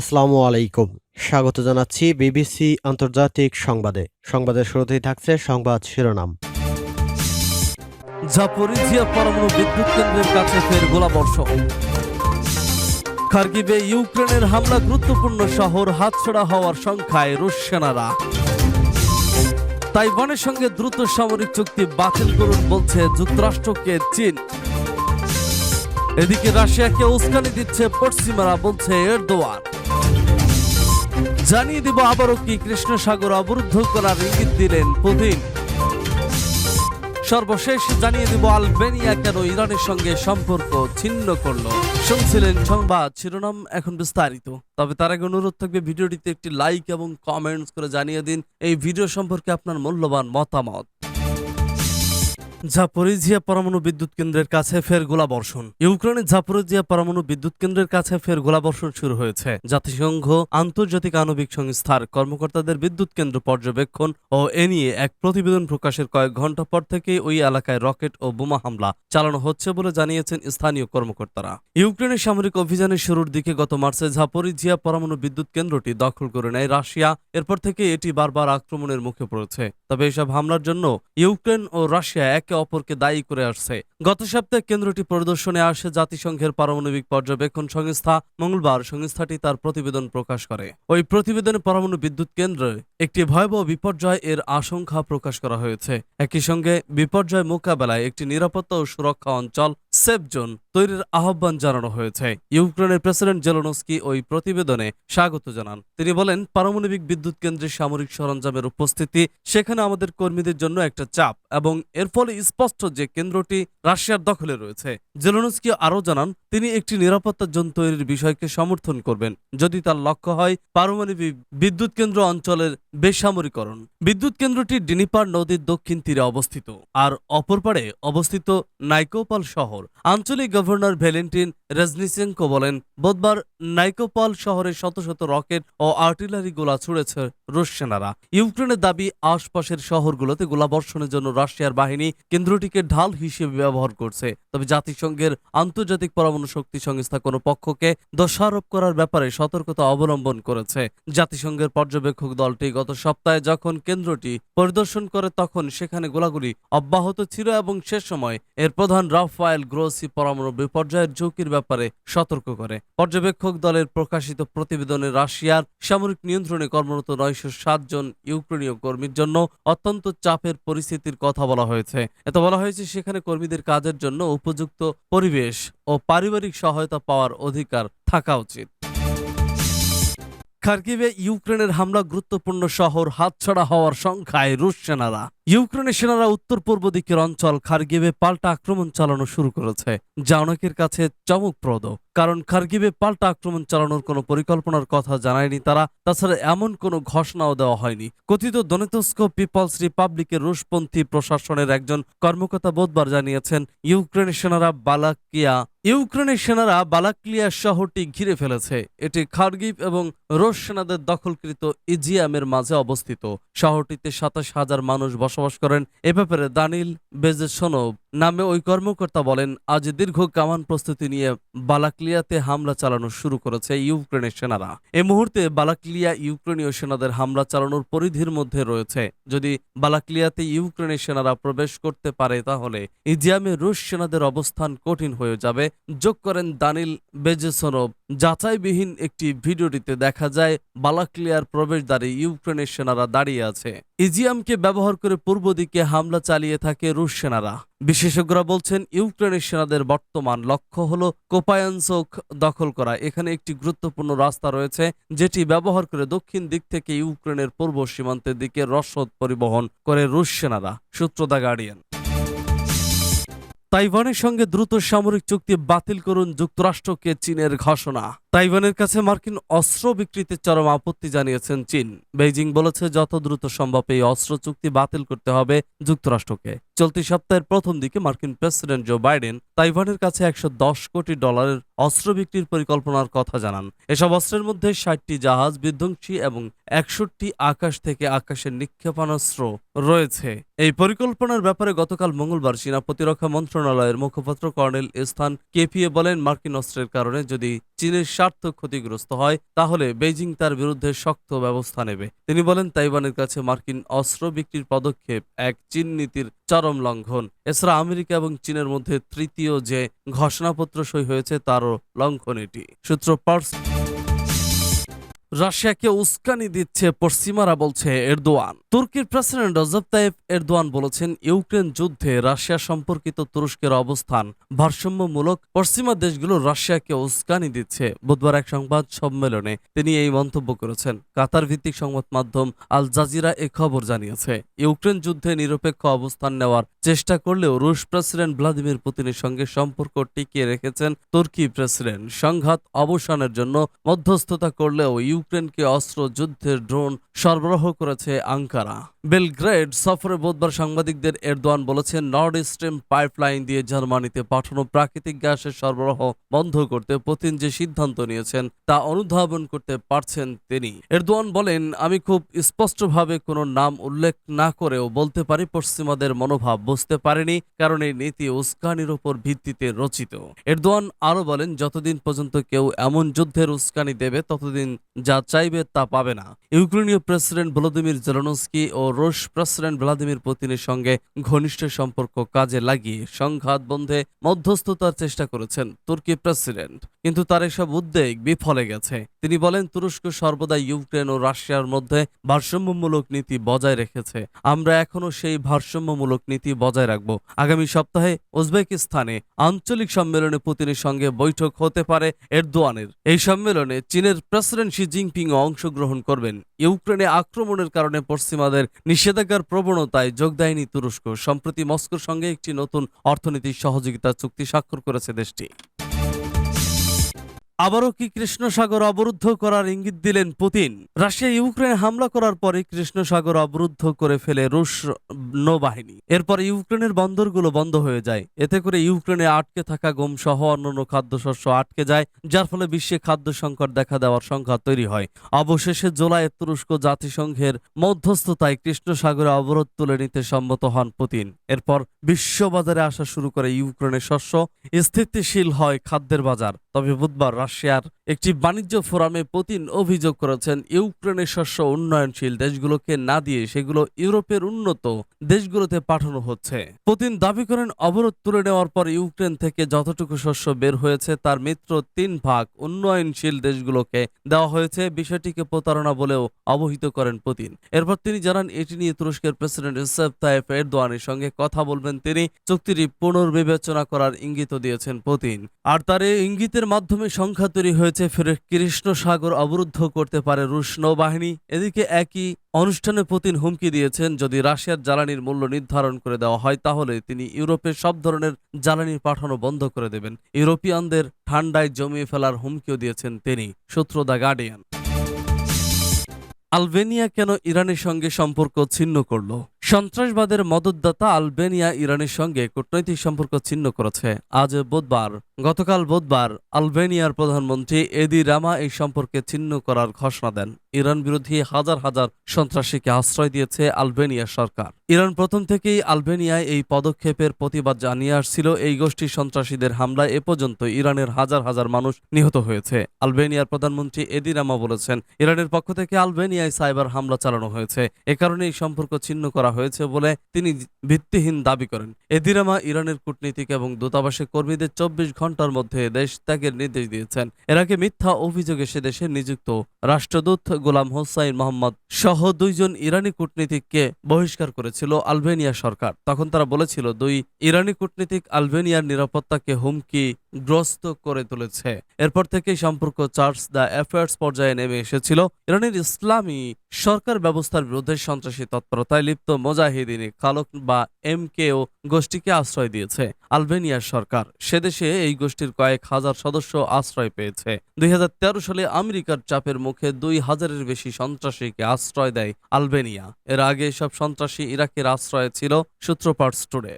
আসসালামু আলাইকুম। স্বাগত জানাচ্ছি বিবিসি আন্তর্জাতিক সংবাদে। সংবাদের শুরুতেই থাকছে সংবাদ শিরোনাম। জাপোরিজিয়া পরমাণু বিদ্যুৎ কেন্দ্রের কাছে ফের গোলাবর্ষণ খার্গিবে ইউক্রেনের হামলা গুরুত্বপূর্ণ শহর হাতছড়া হওয়ার সংখ্যায় রুশ সেনারা। তাইওয়ানের সঙ্গে দ্রুত সামরিক চুক্তি বাতিল করুন বলছে যুক্তরাষ্ট্রকে চীন। এদিকে রাশিয়াকে উস্কানি দিচ্ছে পশ্চিমারা, বলছে এরদোয়ান। জানিয়ে দিব আবারও কি কৃষ্ণ সাগর অবরুদ্ধ করার ইঙ্গিত দিলেন পুতিন। সর্বশেষ জানিয়ে দিব আলবেনিয়া কেন ইরানের সঙ্গে সম্পর্ক ছিন্ন করল? শুনছিলেন সংবাদ শিরোনাম এখন বিস্তারিত। তবে তার আগে অনুরোধ থাকবে ভিডিওটিতে একটি লাইক এবং কমেন্টস করে জানিয়ে দিন এই ভিডিও সম্পর্কে আপনার মূল্যবান মতামত। জাপোরিজিয়া পরমাণু বিদ্যুৎ কেন্দ্রের কাছে ফের গোলাবর্ষণ। ইউক্রেনের জাপোরিজিয়া পরমাণু বিদ্যুৎ কেন্দ্রের কাছে ফের গোলাবর্ষণ শুরু হয়েছে। জাতিসংঘ, আন্তর্জাতিক আণবিক সংস্থার কর্মকর্তাদের বিদ্যুৎ কেন্দ্র পর্যবেক্ষণ ও এ নিয়ে এক প্রতিবেদন প্রকাশের কয়েক ঘণ্টা পর থেকেই ওই এলাকায় রকেট ও বোমা হামলা চালানো হচ্ছে বলে জানিয়েছেন স্থানীয় কর্মকর্তারা। ইউক্রেনের সামরিক অভিযানের শুরুর দিকে গত মার্চে জাপোরিজিয়া পরমাণু বিদ্যুৎ কেন্দ্রটি দখল করে নেয় রাশিয়া। এরপর থেকে এটি বারবার আক্রমণের মুখে পড়েছে। তবে এসব হামলার জন্য ইউক্রেন ও রাশিয়া একে অপরকে দায়ী করে আসছে। গত সপ্তাহে কেন্দ্রটি পরিদর্শনে আসে জাতিসংঘের পারমাণবিক পর্যবেক্ষণ সংস্থা। মঙ্গলবার সংস্থাটি তার প্রতিবেদন প্রকাশ করে। ওই প্রতিবেদনে পরমাণু বিদ্যুৎ কেন্দ্রে একটি ভয়াবহ বিপর্যয় এর আশঙ্কা প্রকাশ করা হয়েছে। একই সঙ্গে বিপর্যয় মোকাবেলায় একটি নিরাপত্তা ও সুরক্ষা অঞ্চল সেফ জোন তৈরির আহ্বান জানানো হয়েছে। ইউক্রেনের প্রেসিডেন্ট জেলোনস্কি ওই প্রতিবেদনে স্বাগত জানান। তিনি বলেন, পারমাণবিক বিদ্যুৎ কেন্দ্রের সামরিক সরঞ্জামের উপস্থিতি সেখানে আমাদের কর্মীদের জন্য একটা চাপ এবং এর ফলে স্পষ্ট যে কেন্দ্রটি রাশিয়ার দখলে রয়েছে। জেলোনস্কি আরও জানান, তিনি একটি নিরাপত্তা জোন তৈরির বিষয়কে সমর্থন করবেন যদি তার লক্ষ্য হয় পারমাণবিক বিদ্যুৎ কেন্দ্র অঞ্চলের বেসামরিকরণ। বিদ্যুৎ কেন্দ্রটি ডিনিপার নদীর দক্ষিণ তীরে অবস্থিত, আর অপর পারে অবস্থিত নাইকোপাল শহর। আঞ্চলিক গভর্নর ভ্যালেন্টিন রেজনিসেঙ্কো বলেন, বুধবার নাইকোপাল শহরে শত শত রকেট ও আর্টিলারি গোলা ছুড়েছে রুশ সেনারা। ইউক্রেনের দাবি, আশপাশের শহরগুলোতে গোলাবর্ষণের জন্য রাশিয়ার বাহিনী কেন্দ্রটিকে ঢাল হিসেবে ব্যবহার করছে। তবে জাতিসংঘের আন্তর্জাতিক পরমাণু শক্তি সংস্থা কোনো পক্ষকে দোষারোপ করার ব্যাপারে সতর্কতা অবলম্বন করেছে। জাতিসংঘের পর্যবেক্ষক দলটি গত সপ্তাহে যখন কেন্দ্রটি পরিদর্শন করে, তখন সেখানে গোলাগুলি অব্যাহত ছিল এবং সে সময় এর প্রধান রাফায়েল গ্রোসি পরমাণু বিপর্যয়ের ঝুঁকির ব্যাপারে সতর্ক করে। পর্যবেক্ষক দলের প্রকাশিত প্রতিবেদনে রাশিয়ার সামরিক নিয়ন্ত্রণে কর্মরত নয়শো সাত জন ইউক্রেনীয় কর্মীর জন্য অত্যন্ত চাপের পরিস্থিতির কথা বলা হয়েছে। এতে বলা হয়েছে, সেখানে কর্মীদের কাজের জন্য উপযুক্ত পরিবেশ ও পারিবারিক সহায়তা পাওয়ার অধিকার থাকা উচিত। খার্কিভে ইউক্রেনের হামলা গুরুত্বপূর্ণ শহর হাতছাড়া হওয়ার সংখ্যায় রুশ সেনারা। ইউক্রেনের সেনারা উত্তর পূর্ব দিকের অঞ্চল খার্গিভে পাল্টা আক্রমণ চালানো শুরু করেছে। যা অনেকের কাছে চমকপ্রদ, কারণ খার্গিভে পাল্টা আক্রমণ চালানোর কোনো পরিকল্পনার কথা জানায়নি তারা, তাছাড়া এমন কোনো ঘোষণাও দেওয়া হয়নি। কথিত দনেতস্ক পিপলস রিপাবলিকের রুশপন্থী প্রশাসনের একজন কর্মকর্তা বুধবার জানিয়েছেন, ইউক্রেনের সেনারা বালাকিয়া, ইউক্রেনের সেনারা বালাক্লিয়া শহরটি ঘিরে ফেলেছে। এটি খার্গিভ এবং রুশ সেনাদের দখলকৃত ইজিয়ামের মাঝে অবস্থিত। শহরটিতে সাতাশ হাজার মানুষ বসবাস করেন। এ ব্যাপারে দানিল বেজেসনভ নামে ওই কর্মকর্তা বলেন, আজ দীর্ঘ কামান প্রস্তুতি নিয়ে বালাক্লিয়াতে হামলা চালানো শুরু করেছে ইউক্রেনের সেনারা। এ মুহূর্তে বালাক্লিয়া ইউক্রেনীয় সেনাদের হামলা চালানোর পরিধির মধ্যে রয়েছে। যদি বালাক্লিয়াতে ইউক্রেনের সেনারা প্রবেশ করতে পারে, তাহলে ইজিয়ামে রুশ সেনাদের অবস্থান কঠিন হয়ে যাবে। যোগ করেন দানিল বেজেসনভ যাচাইবিহীন একটি ভিডিওটিতে দেখা যায়, বালাক্লিয়ার প্রবেশদ্বারে ইউক্রেনের সেনারা দাঁড়িয়ে আছে। ইজিয়ামকে ব্যবহার করে পূর্ব দিকে হামলা চালিয়ে থাকে রুশ সেনারা। বিশেষজ্ঞরা বলছেন, ইউক্রেনের সেনাদের বর্তমান লক্ষ্য হল কোপায়ানসোক দখল করা। এখানে একটি গুরুত্বপূর্ণ রাস্তা রয়েছে, যেটি ব্যবহার করে দক্ষিণ দিক থেকে ইউক্রেনের পূর্ব সীমান্তের দিকে রসদ পরিবহন করে রুশ সেনারা। সূত্র দ্য গার্ডিয়ান। তাইওয়ানের সঙ্গে দ্রুত সামরিক চুক্তি বাতিল করুন যুক্তরাষ্ট্রকে চীনের ঘোষণা। তাইওয়ানের কাছে মার্কিন অস্ত্র বিক্রিতে চরম আপত্তি জানিয়েছেন চীন। বেইজিং বলেছে, যত দ্রুত সম্ভব এই অস্ত্র চুক্তি বাতিল করতে হবে যুক্তরাষ্ট্রকে। চলতি সপ্তাহের প্রথম দিকে মার্কিন প্রেসিডেন্ট জো বাইডেন তাইওয়ানের কাছে একশো দশ কোটি ডলারের অস্ত্র বিক্রির পরিকল্পনার কথা জানান। এসব অস্ত্রের মধ্যে ষাটটি জাহাজ, বিধ্বংসী এবং একষট্টি আকাশ থেকে আকাশের নিক্ষেপণাস্ত্র রয়েছে। এই পরিকল্পনার ব্যাপারে গতকাল মঙ্গলবার চীনা প্রতিরক্ষা মন্ত্রণালয়ের মুখপাত্র কর্নেল স্থান কেপিএ বলেন, মার্কিন অস্ত্রের কারণে যদি চীনের স্বার্থ ক্ষতিগ্রস্ত হয়, তাহলে বেজিং তার বিরুদ্ধে শক্ত ব্যবস্থা নেবে। তিনি বলেন, তাইওয়ানের কাছে মার্কিন অস্ত্র বিক্রির পদক্ষেপ এক চীন নীতির চরম লঙ্ঘন। এছাড়া আমেরিকা এবং চীনের মধ্যে তৃতীয় যে ঘোষণাপত্র সই হয়েছে, তারও লঙ্ঘন এটি। সূত্র পার্স রাশিয়াকে উস্কানি দিচ্ছে পশ্চিমারা বলছে এরদোয়ান। তুর্কির প্রেসিডেন্ট রজব তাইপ এরদোয়ান বলেছেন, ইউক্রেন যুদ্ধে রাশিয়া সম্পর্কিত তুরস্কের অবস্থান ভারসাম্যমূলক। পশ্চিমা দেশগুলো রাশিয়াকে উস্কানি দিচ্ছে। বুধবার এক সংবাদ সম্মেলনে তিনি এই মন্তব্য করেছেন। কাতার ভিত্তিক সংবাদ মাধ্যম আল জাজিরা এ খবর জানিয়েছে, ইউক্রেন যুদ্ধে নিরপেক্ষ অবস্থান নেওয়ার চেষ্টা করলেও রুশ প্রেসিডেন্ট ভ্লাদিমির পুতিনের সঙ্গে সম্পর্ক টিকিয়ে রেখেছেন তুর্কি প্রেসিডেন্ট। সংঘাত অবসানের জন্য মধ্যস্থতা করলেও ইউক্রেনকে অস্ত্র, যুদ্ধের ড্রোন সরবরাহ করেছে আঙ্কারা। বেলগ্রেড সফরে বুধবার সাংবাদিকদের এরদোয়ান বলেছেন নর্থ স্ট্রিম পাইপলাইন দিয়ে জার্মানিতে পাঠানো প্রাকৃতিক গ্যাসের সরবরাহ বন্ধ করতে পুতিন যে সিদ্ধান্ত নিয়েছেন, তা অনুধাবন করতে পারছেন তিনি। এরদোয়ান বলেন, আমি খুব স্পষ্টভাবে কোনো নাম উল্লেখ না করেও বলতে পারি, পশ্চিমাদের মনোভাব বুঝতে পারেনি, কারণ এই নীতি উস্কানির উপর ভিত্তিতে রচিত। এরদোয়ান আরও বলেন, যতদিন পর্যন্ত কেউ এমন যুদ্ধের উস্কানি দেবে, ততদিন যা চাইবে তা পাবে না। ইউক্রেনীয় প্রেসিডেন্ট ভলোদিমির জেলনস্কি ও রুশ প্রেসিডেন্ট ভ্লাদিমির পুতিনের সঙ্গে ঘনিষ্ঠ সম্পর্ক কাজে লাগিয়ে সংঘাত বন্ধে মধ্যস্থতার চেষ্টা করেছেন তুর্কি প্রেসিডেন্ট। কিন্তু তার এসব উদ্বেগ বিফলে গেছে। তিনি বলেন, তুরস্ক সর্বদা ইউক্রেন ও রাশিয়ার মধ্যে ভারসাম্যমূলক নীতি বজায় রেখেছে। আমরা এখনও সেই ভারসাম্যমূলক নীতি বজায় রাখব। আগামী সপ্তাহে উজবেকিস্তানে আঞ্চলিক সম্মেলনে পুতিনের সঙ্গে বৈঠক হতে পারে এরদোয়ানের। এই সম্মেলনে চীনের প্রেসিডেন্ট শি জিনপিং অংশগ্রহণ করবেন। ইউক্রেনে আক্রমণের কারণে পশ্চিমাদের নিষেধাজ্ঞার প্রবণতায় যোগ দেয়নি তুরস্ক। সম্প্রতি মস্কোর সঙ্গে একটি নতুন অর্থনৈতিক সহযোগিতা চুক্তি স্বাক্ষর করেছে দেশটি। আবারও কি কৃষ্ণ সাগর অবরুদ্ধ করার ইঙ্গিত দিলেন পুতিন? রাশিয়া ইউক্রেনে হামলা করার পরে কৃষ্ণ সাগর অবরুদ্ধ করে ফেলে রুশ নৌবাহিনী। এরপর ইউক্রেনের বন্দরগুলো বন্ধ হয়ে যায়। এতে করে ইউক্রেনে আটকে থাকা গম সহ অন্যান্য খাদ্যশস্য আটকে যায়, যার ফলে বিশ্বে খাদ্য সংকট দেখা দেওয়ার সংখ্যা তৈরি হয়। অবশেষে জুলাইয়ে তুরস্ক জাতিসংঘের মধ্যস্থতায় কৃষ্ণ সাগরে অবরোধ তুলে নিতে সম্মত হন পুতিন। এরপর বিশ্ববাজারে আসা শুরু করে ইউক্রেনের শস্য। স্থিতিশীল হয় খাদ্যের বাজার। তবে বুধবার রাশিয়ার একটি বাণিজ্য ফোরামে পুতিন অভিযোগ করেছেন, ইউক্রেনের শস্য উন্নয়নশীল দেশগুলোকে না দিয়ে সেগুলো ইউরোপের উন্নত দেশগুলোতে পাঠানো হচ্ছে। পুতিন দাবি করেন, অবরোধ তুলে নেওয়ার পর ইউক্রেন থেকে যতটুকু শস্য বের হয়েছে তার মিত্র তিন ভাগ উন্নয়নশীল দেশগুলোকে দেওয়া হয়েছে, বিষয়টিকে প্রতারণা বলেও অবহিত করেন পুতিন। এরপর তিনি জানান, এটি নিয়ে তুরস্কের প্রেসিডেন্ট রিসেপ তাইফ এরদোয়ানের সঙ্গে কথা বলবেন তিনি। চুক্তিটি পুনর্বিবেচনা করার ইঙ্গিতও দিয়েছেন পুতিন। আর তার এই ইঙ্গিতের মাধ্যমে সংখ্যা তৈরি হয়েছে ফের কৃষ্ণ সাগর অবরুদ্ধ করতে পারে রুশ নৌবাহিনী। এদিকে একই অনুষ্ঠানে পুতিন হুমকি দিয়েছেন, যদি রাশিয়ার জ্বালানির মূল্য নির্ধারণ করে দেওয়া হয়, তাহলে তিনি ইউরোপে সব ধরনের জ্বালানি পাঠানো বন্ধ করে দেবেন। ইউরোপিয়ানদের ঠান্ডায় জমিয়ে ফেলার হুমকিও দিয়েছেন তিনি, সূত্র দ্য গার্ডিয়ান। আলবেনিয়া কেন ইরানের সঙ্গে সম্পর্ক ছিন্ন করল? সন্ত্রাসবাদের মদতদাতা আলবেনিয়া ইরানের সঙ্গে কূটনৈতিক সম্পর্ক ছিন্ন করেছে। আজ বুধবার গতকাল বুধবার আলবেনিয়ার প্রধানমন্ত্রী এদি রামা এই সম্পর্কে ছিন্ন করার ঘোষণা দেন। ইরান বিরোধী হাজার হাজার সন্ত্রাসীকে আশ্রয় দিয়েছে আলবেনিয়া সরকার। ইরান প্রথম থেকেই আলবেনিয়ায় এই পদক্ষেপের প্রতিবাদ জানিয়ে আসছিল। এই গোষ্ঠীর সন্ত্রাসীদের হামলায় এ পর্যন্ত ইরানের হাজার হাজার মানুষ নিহত হয়েছে। আলবেনিয়ার প্রধানমন্ত্রী এদি রামা বলেছেন, ইরানের পক্ষ থেকে আলবেনিয়ায় সাইবার হামলা চালানো হয়েছে। এ কারণে এই সম্পর্ক ছিন্ন করা হয়েছে বলে তিনি ভিত্তিহীন দাবি করেন। এদিরামা ইরানের কূটনীতিক এবং দূতাবাসে কর্মীদের চব্বিশ ঘণ্টার মধ্যে দেশ ত্যাগের নির্দেশ দিয়েছেন। এর আগে মিথ্যা অভিযোগে সে দেশে নিযুক্ত রাষ্ট্রদূত গোলাম হোসাইন মোহাম্মদ সহ দুইজন ইরানি কূটনীতিককে বহিষ্কার করেছিল আলবেনিয়া সরকার। তখন তারা বলেছিল, দুই ইরানি কূটনীতিক আলবেনিয়ার নিরাপত্তাকে হুমকি গ্রস্ত করে তুলেছে। এরপর থেকেই সম্পর্ক চার্জ দ্য অ্যাফেয়ার্স পর্যায়ে নেমে এসেছিল। ইরানের ইসলামী সরকার ব্যবস্থার বিরুদ্ধে সন্ত্রাসী তৎপরতায় লিপ্ত মোজাহিদিন খালক বা এম কেও গোষ্ঠীকে আশ্রয় দিয়েছে আলবেনিয়ার সরকার। সেদেশে এই গোষ্ঠীর কয়েক হাজার সদস্য আশ্রয় পেয়েছে। দুই হাজার তেরো সালে আমেরিকার চাপের মুখে দুই হাজারের বেশি সন্ত্রাসীকে আশ্রয় দেয় আলবেনিয়া। এর আগে সব সন্ত্রাসী ইরাকের আশ্রয় ছিল সূত্রপাট টুডে